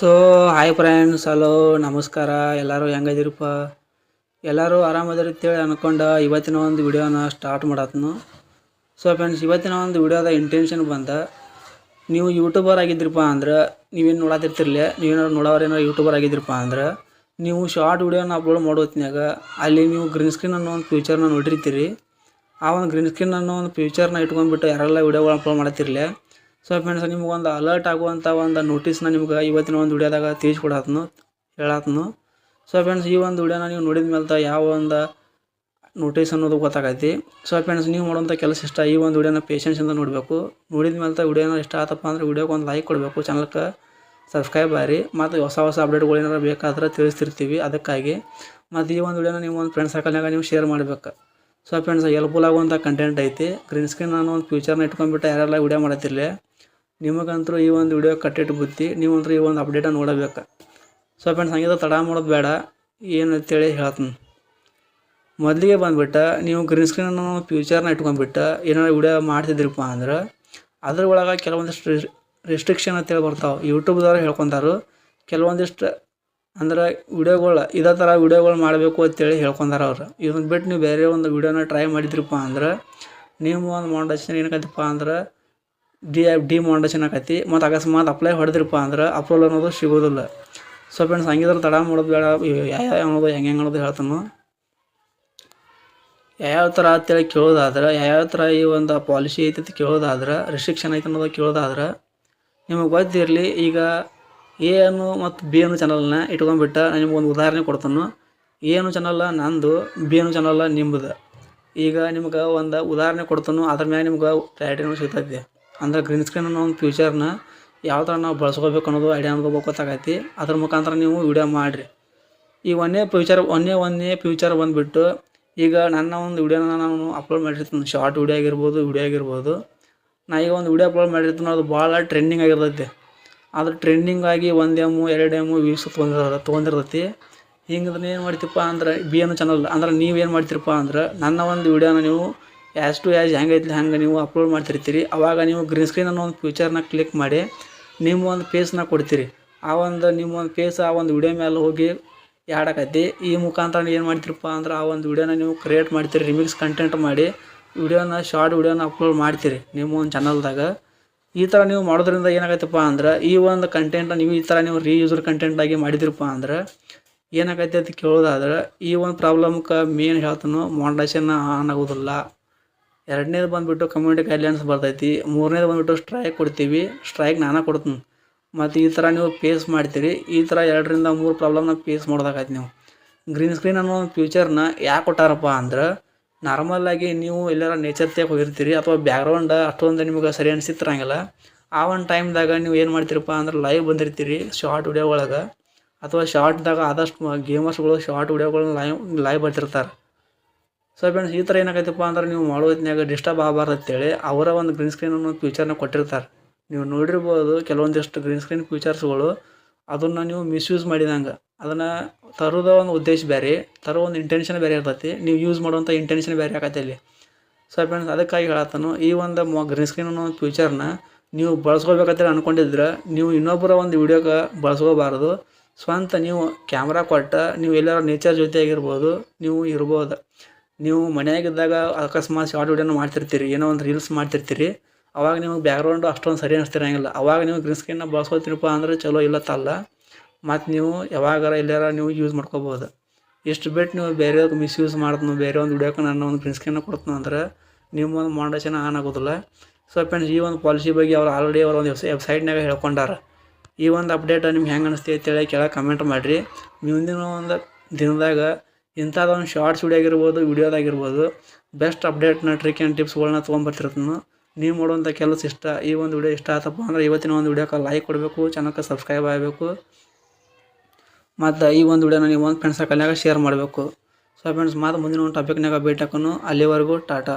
So hi friends hello ನಮಸ್ಕಾರ. ಎಲ್ಲರೂ ಹೆಂಗದಿರಪ್ಪ ಎಲ್ಲರೂ ಆರಾಮದಿರಿ ಅಂತೇಳಿ ಅನ್ಕೊಂಡು ಇವತ್ತಿನ ಒಂದು ವಿಡಿಯೋನ ಸ್ಟಾರ್ಟ್ ಮಾಡತ್ನು. ಸೊ ಫ್ರೆಂಡ್ಸ್ ಇವತ್ತಿನ ಒಂದು ವಿಡಿಯೋದ ಇಂಟೆನ್ಷನ್ ಬಂದ, ನೀವು ಯೂಟ್ಯೂಬರ್ ಆಗಿದ್ದಿರಪ್ಪ ಅಂದ್ರೆ, ನೀವೇನು ನೋಡತ್ತಿರ್ತಿರ್ಲಿ ನೀವೇನಾದ್ರು ನೋಡೋರು ಏನಾರು ಯೂಟ್ಯೂಬರ್ ಆಗಿದ್ದಿರಪ್ಪ ಅಂದ್ರೆ, ನೀವು ಶಾರ್ಟ್ ವಿಡಿಯೋನ ಅಪ್ಲೋಡ್ ಮಾಡೋತ್ನ್ಯಾಗ, ಅಲ್ಲಿ ನೀವು ಗ್ರೀನ್ ಸ್ಕ್ರೀನ್ ಅನ್ನೋ ಒಂದು ಫ್ಯೂಚರ್ನ ನೋಡಿರ್ತೀರಿ. ಆ ಒಂದು ಗ್ರೀನ್ ಸ್ಕ್ರೀನ್ ಅನ್ನೋ ಒಂದು ಫ್ಯೂಚರ್ನ ಇಟ್ಕೊಂಡ್ಬಿಟ್ಟು ಯಾರೆಲ್ಲ ವಿಡಿಯೋಗಳು ಅಪ್ಲೋಡ್ ಮಾಡ್ತಿರ್ಲಿ ಸೊ ಫ್ರೆಂಡ್ಸ್ ನಿಮ್ಗೆ ಒಂದು ಅಲರ್ಟ್ ಆಗುವಂಥ ಒಂದು ನೋಟಿಸ್ನ ನಿಮ್ಗೆ ಇವತ್ತಿನ ಒಂದು ವಿಡಿಯೋದಾಗ ತಿಳಿಸ್ಕೊಡತ್ನು, ಹೇಳತ್ನು. ಸೊ ಫ್ರೆಂಡ್ಸ್ ಈ ಒಂದು ವಿಡಿಯೋನ ನೀವು ನೋಡಿದ ಮೇಲೆ ಯಾವ ಒಂದು ನೋಟಿಸ್ ಅನ್ನೋದು ಗೊತ್ತಾಗೈತಿ. ಸೊ ಫ್ರೆಂಡ್ಸ್ ನೀವು ಮಾಡುವಂಥ ಕೆಲಸ ಇಷ್ಟ, ಈ ಒಂದು ವಿಡಿಯೋನ ಪೇಷನ್ಸಿಂದ ನೋಡಬೇಕು. ನೋಡಿದ ಮೇಲೆ ವಿಡಿಯೋನ ಇಷ್ಟ ಆತಪ್ಪ ಅಂದ್ರೆ ವಿಡಿಯೋಗೆ ಒಂದು ಲೈಕ್ ಕೊಡಬೇಕು ಚಾನಲ್ಗೆ ಸಬ್ಸ್ಕ್ರೈಬ್ ಆಗಿರಿ ಮತ್ತು ಹೊಸ ಹೊಸ ಅಪ್ಡೇಟ್ಗಳು ಏನಾರು ಬೇಕಾದ್ರೆ ತಿಳಿಸ್ತಿರ್ತೀವಿ ಅದಕ್ಕಾಗಿ. ಮತ್ತು ಈ ಒಂದು ವಿಡಿಯೋನ ನೀವು ಒಂದು ಫ್ರೆಂಡ್ ಸರ್ಕಲ್ನಾಗ ನೀವು ಶೇರ್ ಮಾಡಬೇಕು. ಸೊ ಫ್ರೆಂಡ್ಸ್ ಹೆಲ್ಪ್ಫುಲ್ ಆಗುವಂಥ ಕಂಟೆಂಟ್ ಐತಿ. ಗ್ರೀನ್ ಸ್ಕ್ರೀನ್ ನಾನು ಒಂದು ಫ್ಯೂಚರ್ನ ಇಟ್ಕೊಂಡ್ಬಿಟ್ಟು ಯಾರೆಲ್ಲ ವಿಡಿಯೋ ಮಾಡತ್ತಿರಲಿ. ನಿಮಗಂತೂ ಈ ಒಂದು ವಿಡಿಯೋ ಕಟ್ಟಿಟ್ಟು ಬುತ್ತಿ, ನೀವಂತೂ ಈ ಒಂದು ಅಪ್ಡೇಟ ನೋಡಬೇಕು. ಸೊ ಫ್ರೆಂಡ್ಸ್ ಹಂಗಿದ್ರೆ ತಡ ಮಾಡೋದು ಬೇಡ. ಏನು ಅಂತೇಳಿ ಹೇಳ್ತೀನಿ. ಮೊದಲಿಗೆ ಬಂದುಬಿಟ್ಟು, ನೀವು ಗ್ರೀನ್ ಸ್ಕ್ರೀನ್ ಅನ್ನೋ ಫ್ಯೂಚರ್ನ ಇಟ್ಕೊಂಡ್ಬಿಟ್ಟು, ಏನಾರು ವಿಡಿಯೋ ಮಾಡ್ತಿದ್ರಪ್ಪ ಅಂದ್ರೆ, ಅದ್ರ ಒಳಗೆ ಕೆಲವೊಂದಿಷ್ಟು ರಿಸ್ಟ್ರಿಕ್ಷನ್ ಅಂತೇಳಿ ಬರ್ತಾವೆ. ಯೂಟ್ಯೂಬ್ದವ್ರು ಹೇಳ್ಕೊತಾರು. ಕೆಲವೊಂದಿಷ್ಟು ಅಂದ್ರೆ ವಿಡಿಯೋಗಳು ಇದೇ ಥರ ವಿಡಿಯೋಗಳು ಮಾಡಬೇಕು ಅಂತೇಳಿ ಹೇಳ್ಕೊಂಡಾರ ಅವ್ರು. ಇದನ್ನ ಬಿಟ್ಟು ನೀವು ಬೇರೆ ಒಂದು ವಿಡಿಯೋನ ಟ್ರೈ ಮಾಡಿದ್ರಪ್ಪ ಅಂದ್ರೆ, ನೀವು ಒಂದು ಮಾಡೇಷನ್ ಏನಕ್ಕಂತಪ್ಪ ಅಂದ್ರೆ ಡಿ ಡಿ ಮಾಡೇಷನ್ ಆಕೈತಿ. ಮತ್ತು ಅಕಸ್ಮಾತ್ ಅಪ್ಲೈ ಹೊಡೆದ್ರಪ್ಪ ಅಂದ್ರೆ ಅಪ್ರೂವಲ್ ಅನ್ನೋದು ಸಿಗೋದಿಲ್ಲ. ಸೊ ಫ್ರೆಂಡ್ಸ್ ಹಂಗಿದ್ರೆ ತಡ ಮಾಡೋದು ಬೇಡ. ಯಾವ ಅನ್ನೋದು ಹೆಂಗೆ ಹೆಂಗೆ ಅನ್ನೋದು ಹೇಳ್ತಾನು. ಯಾವ್ಯಾವ ಥರ ಅಂತೇಳಿ ಕೇಳೋದಾದ್ರೆ ಯಾವ್ಯಾವ ಥರ ಈ ಒಂದು ಪಾಲಿಸಿ ಐತಿ ಕೇಳೋದಾದ್ರೆ ರಿಸ್ಟ್ರಿಕ್ಷನ್ ಐತೆ ಅನ್ನೋದು ಕೇಳೋದಾದ್ರೆ, ನಿಮಗೆ ಗೊತ್ತಿರಲಿ, ಈಗ ಎ ಅನ್ನು ಮತ್ತು ಬಿ ಅನ್ನು ಚಾನಲ್ನ ಇಟ್ಕೊಂಡ್ಬಿಟ್ಟ ನಿಮ್ಗೆ ಒಂದು ಉದಾಹರಣೆ ಕೊಡ್ತಾನು. ಎ ಅನ್ನು ಚಾನಲ್ಲ ನಂದು ಬಿ ಅನ್ನು ಚಾನಲ್ಲ ನಿಮ್ಮದು ಈಗ ನಿಮ್ಗೆ ಒಂದು ಉದಾಹರಣೆ ಕೊಡ್ತಾನು, ಅದ್ರ ಮ್ಯಾಲೆ ನಿಮ್ಗೆ ಕ್ಲಾರಿಟಿನೂ ಸಿಗ್ತೈತಿ. ಅಂದ್ರೆ ಗ್ರೀನ್ ಸ್ಕ್ರೀನ್ ಅನ್ನೋ ಒಂದು ಫ್ಯೂಚರ್ನ ಯಾವ ಥರ ನಾವು ಬಳಸ್ಕೋಬೇಕು ಅನ್ನೋದು ಐಡಿಯಾ ಅನ್ನೋದು ಗೊತ್ತಾಗೈತಿ. ಅದ್ರ ಮುಖಾಂತರ ನೀವು ವಿಡಿಯೋ ಮಾಡಿರಿ. ಈ ಒಂದೇ ಫ್ಯೂಚರ್ ಒಂದೇ ಒಂದೇ ಫ್ಯೂಚರ್ ಬಂದುಬಿಟ್ಟು ಈಗ ನನ್ನ ಒಂದು ವಿಡಿಯೋನ ನಾನು ಅಪ್ಲೋಡ್ ಮಾಡಿರ್ತೀನಿ. ಶಾರ್ಟ್ ವಿಡಿಯೋ ಆಗಿರ್ಬೋದು ವಿಡಿಯೋ ಆಗಿರ್ಬೋದು. ನಾ ಈಗ ಒಂದು ವಿಡಿಯೋ ಅಪ್ಲೋಡ್ ಮಾಡಿರ್ತೀನಿ ಅದು ಭಾಳ ಟ್ರೆಂಡಿಂಗ್ ಆಗಿರ್ತೈತಿ. ಅದು ಟ್ರೆಂಡಿಂಗ್ ಆಗಿ ಒಂದು ಎಮ್ಮು ಎರಡು ಎಮ್ಮು ವ್ಯೂಸ್ ತೊಗೊಂಡಿರ, ತೊಗೊಂಡಿರ್ತೈತಿ. ಹಿಂಗೆ ಏನು ಮಾಡ್ತೀಪ್ಪ ಅಂದ್ರೆ ಬಿ ಎನ್ ಚಾನಲ್ ಅಂದ್ರೆ ನೀವೇನು ಮಾಡ್ತೀರಪ್ಪ ಅಂದ್ರೆ ನನ್ನ ಒಂದು ವಿಡಿಯೋನ ನೀವು ಆ್ಯಸ್ ಟು ಆ್ಯಸ್ ಹೆಂಗೈತಿ ಹಂಗೆ ನೀವು ಅಪ್ಲೋಡ್ ಮಾಡ್ತಿರ್ತೀರಿ. ಅವಾಗ ನೀವು ಗ್ರೀನ್ ಸ್ಕ್ರೀನ್ ಅನ್ನೋ ಒಂದು ಫ್ಯೂಚರ್ನ ಕ್ಲಿಕ್ ಮಾಡಿ, ನಿಮ್ಮ ಒಂದು ಫೇಸ್ನ ಕೊಡ್ತೀರಿ. ಆ ಒಂದು ನಿಮ್ಮ ಒಂದು ಫೇಸ್ ಆ ಒಂದು ವಿಡಿಯೋ ಮೇಲೆ ಹೋಗಿ ಆಕೈತಿ ಈ ಮುಖಾಂತರ ಏನು ಮಾಡ್ತೀರಪ್ಪ ಅಂದ್ರೆ ಆ ಒಂದು ವಿಡಿಯೋನ ನೀವು ಕ್ರಿಯೇಟ್ ಮಾಡ್ತೀರಿ ರಿಮಿಕ್ಸ್ ಕಂಟೆಂಟ್ ಮಾಡಿ ವಿಡಿಯೋನ ಶಾರ್ಟ್ ವಿಡಿಯೋನ ಅಪ್ಲೋಡ್ ಮಾಡ್ತೀರಿ ನಿಮ್ಮ ಒಂದು ಚಾನಲ್ದಾಗ ಈ ಥರ ನೀವು ಮಾಡೋದ್ರಿಂದ ಏನಾಗೈತಪ್ಪ ಅಂದ್ರೆ, ಈ ಒಂದು ಕಂಟೆಂಟ್ ನೀವು ಈ ಥರ ನೀವು ರೀಯೂಸರ್ ಕಂಟೆಂಟಾಗಿ ಮಾಡಿದಿರಪ್ಪ ಅಂದ್ರೆ ಏನಾಗೈತೆ ಅಂತ ಕೇಳೋದಾದ್ರೆ, ಈ ಒಂದು ಪ್ರಾಬ್ಲಮ್ಗೆ ಮೇನ್ ಹೇಳ್ತಾನು ಮಾಂಡೇಶನ್ ಆನ್ ಆಗೋದಿಲ್ಲ. ಎರಡನೇದು ಬಂದುಬಿಟ್ಟು ಕಮ್ಯುನಿಟಿ ಗೈಡ್ಲೈನ್ಸ್ ಬರ್ತೈತಿ. ಮೂರನೇದು ಬಂದುಬಿಟ್ಟು ಸ್ಟ್ರೈಕ್ ಕೊಡ್ತೀವಿ. ಸ್ಟ್ರೈಕ್ ನಾನು ಕೊಡ್ತೀನಿ. ಮತ್ತು ಈ ಥರ ನೀವು ಫೇಸ್ ಮಾಡ್ತೀರಿ. ಈ ಥರ ಎರಡರಿಂದ ಮೂರು ಪ್ರಾಬ್ಲಮ್ನ ಫೇಸ್ ಮಾಡೋದಾಗೈತೆ ನೀವು. ಗ್ರೀನ್ ಸ್ಕ್ರೀನ್ ಅನ್ನೋ ಒಂದು ಫ್ಯೂಚರ್ನ ಯಾಕೆ ಕೊಟ್ಟಾರಪ್ಪ ಅಂದ್ರೆ ನಾರ್ಮಲಾಗಿ ನೀವು ಎಲ್ಲಾರ ನೇಚರ್ ತೆಗೆ ಹೋಗಿರ್ತೀರಿ ಅಥವಾ ಬ್ಯಾಕ್ಗ್ರೌಂಡ್ ಅಷ್ಟೊಂದು ನಿಮ್ಗೆ ಸರಿ ಅನಿಸಿತ್ತಿರಂಗಿಲ್ಲ ಆ ಒಂದು ಟೈಮ್ದಾಗ ನೀವು ಏನು ಮಾಡ್ತೀರಪ್ಪ ಅಂದ್ರೆ ಲೈವ್ ಬಂದಿರ್ತೀರಿ ಶಾರ್ಟ್ ವಿಡಿಯೋ ಒಳಗೆ. ಅಥವಾ ಶಾರ್ಟ್ದಾಗ ಆದಷ್ಟು ಗೇಮರ್ಸ್ಗಳು ಶಾರ್ಟ್ ವಿಡಿಯೋಗಳನ್ನ ಲೈವ್ ಲೈವ್ ಬರ್ತಿರ್ತಾರೆ. ಸೊ ಫ್ರೆಂಡ್ಸ್ ಈ ಥರ ಏನಾಗೈತಪ್ಪ ಅಂದ್ರೆ ನೀವು ಮಾಡೋ ಹೊತ್ತಿನಾಗ ಡಿಸ್ಟರ್ಬ್ ಆಗಬಾರ್ದು ಅಂತೇಳಿ ಅವರ ಒಂದು ಗ್ರೀನ್ ಸ್ಕ್ರೀನ್ ಅನ್ನೋ ಫ್ಯೂಚರ್ನ ಕೊಟ್ಟಿರ್ತಾರೆ. ನೀವು ನೋಡಿರ್ಬೋದು ಕೆಲವೊಂದಿಷ್ಟು ಗ್ರೀನ್ ಸ್ಕ್ರೀನ್ ಫ್ಯೂಚರ್ಸ್ಗಳು ಅದನ್ನು ನೀವು ಮಿಸ್ಯೂಸ್ ಮಾಡಿದಂಗೆ. ಅದನ್ನು ತರೋದ ಒಂದು ಉದ್ದೇಶ ಬೇರೆ ತರೋ ಒಂದು ಇಂಟೆನ್ಷನ್ ಬೇರೆ ಇರ್ತೈತಿ. ನೀವು ಯೂಸ್ ಮಾಡುವಂಥ ಇಂಟೆನ್ಷನ್ ಬೇರೆ ಆಗತ್ತೆ ಅಲ್ಲಿ ಸೊ ಫ್ರೆಂಡ್ಸ್ ಅದಕ್ಕಾಗಿ ಹೇಳತ್ತಾನು, ಈ ಒಂದು ಮೊ ಗ್ರೀನ್ ಸ್ಕ್ರೀನ್ ಅನ್ನೋ ಫ್ಯೂಚರ್ನ ನೀವು ಬಳಸ್ಕೋಬೇಕಂತೇಳಿ ಅಂದ್ಕೊಂಡಿದ್ರೆ ನೀವು ಇನ್ನೊಬ್ಬರ ಒಂದು ವಿಡಿಯೋಗೆ ಬಳಸ್ಕೋಬಾರ್ದು. ಸ್ವಂತ ನೀವು ಕ್ಯಾಮ್ರಾ ಕೊಟ್ಟ, ನೀವು ಎಲ್ಲರ ನೇಚರ್ ಜೊತೆ ಆಗಿರ್ಬೋದು ನೀವು ಇರ್ಬೋದು. ನೀವು ಮನೆಯಾಗಿದ್ದಾಗ ಅಕಸ್ಮಾತ್ ಶಾರ್ಟ್ ವೀಡಿಯೋನ ಮಾಡ್ತಿರ್ತೀರಿ, ಏನೋ ಒಂದು ರೀಲ್ಸ್ ಮಾಡ್ತಿರ್ತೀರಿ, ಅವಾಗ ನಿಮಗೆ ಬ್ಯಾಕ್ಗ್ರೌಂಡು ಅಷ್ಟೊಂದು ಸರಿ ಅನಿಸ್ತಿರಂಗಿಲ್ಲ. ಅವಾಗ ನೀವು ಗ್ರೀನ್ ಸ್ಕ್ರೀನ್ನ ಬಳಸ್ಕೊತೀರಪ್ಪ ಅಂದ್ರೆ ಚಲೋ ಇಲ್ಲತ್ತಲ್ಲ ಮತ್ತು ನೀವು ಯಾವಾಗಾರ ಎಲ್ಲಾರ ನೀವು ಯೂಸ್ ಮಾಡ್ಕೋಬೋದು. ಎಷ್ಟು ಬಿಟ್ಟು ನೀವು ಬೇರೆ ಮಿಸ್ಯೂಸ್ ಮಾಡ್ತೀನಿ ಬೇರೆ ಒಂದು ವಿಡಿಯೋಕ್ಕೆ ನಾನು ಒಂದು ಗ್ರೀನ್ ಸ್ಕ್ರೀನ್ನ ಕೊಡ್ತೀನಿ ಅಂದ್ರೆ ನಿಮ್ಮ ಒಂದು ಮಾಡೇಷನ್ ಆನ್ ಆಗೋದಿಲ್ಲ. ಸೊ ಫ್ರೆಂಡ್ಸ್ ಈ ಒಂದು ಪಾಲಿಸಿ ಬಗ್ಗೆ ಅವ್ರು ಆಲ್ರೆಡಿ ಅವ್ರ ಒಂದು ವೆಬ್ಸೈಟ್ನಾಗ ಹೇಳ್ಕೊಂಡಾರ. ಈ ಒಂದು ಅಪ್ಡೇಟ್ ನಿಮ್ಗೆ ಹೆಂಗೆ ಅನಿಸ್ತಿ ಅಂತೇಳಿ ಕೆಳಗೆ ಕಮೆಂಟ್ ಮಾಡಿರಿ. ಮುಂದಿನ ಒಂದು ದಿನದಾಗ ಇಂಥದ್ದೊಂದು ಶಾರ್ಟ್ಸ್ ವಿಡಿಯೋ ಆಗಿರ್ಬೋದು ವಿಡಿಯೋದಾಗಿರ್ಬೋದು ಬೆಸ್ಟ್ ಅಪ್ಡೇಟ್ನ ಟ್ರಿಕ್ ಆ್ಯಂಡ್ ಟಿಪ್ಸ್ಗಳನ್ನ ತೊಗೊಂಬರ್ತಿರ್ತೀನಿ. ನೀವು ಮಾಡುವಂಥ ಕೆಲಸ ಇಷ್ಟ, ಈ ಒಂದು ವಿಡಿಯೋ ಇಷ್ಟ ಆತಪ್ಪ ಅಂದ್ರೆ ಇವತ್ತಿನ ಒಂದು ವಿಡಿಯೋಕ್ಕೆ ಲೈಕ್ ಕೊಡಬೇಕು ಚಾನಲ್ಗೆ ಸಬ್ಸ್ಕ್ರೈಬ್ ಆಗಬೇಕು. ಮತ್ತು ಈ ಒಂದು ವಿಡಿಯೋನ ನೀವು ಒಂದು ಫ್ರೆಂಡ್ಸ್ ಸರ್ಕಲ್ನಾಗ ಶೇರ್ ಮಾಡಬೇಕು. ಸೊ ಫ್ರೆಂಡ್ಸ್ ಮತ್ತು ಮುಂದಿನ ಒಂದು ಟಾಪಿಕ್ನಾಗ ಭೇಟಿ ಹಾಕೋನು ಅಲ್ಲಿವರೆಗೂ ಟಾಟಾ.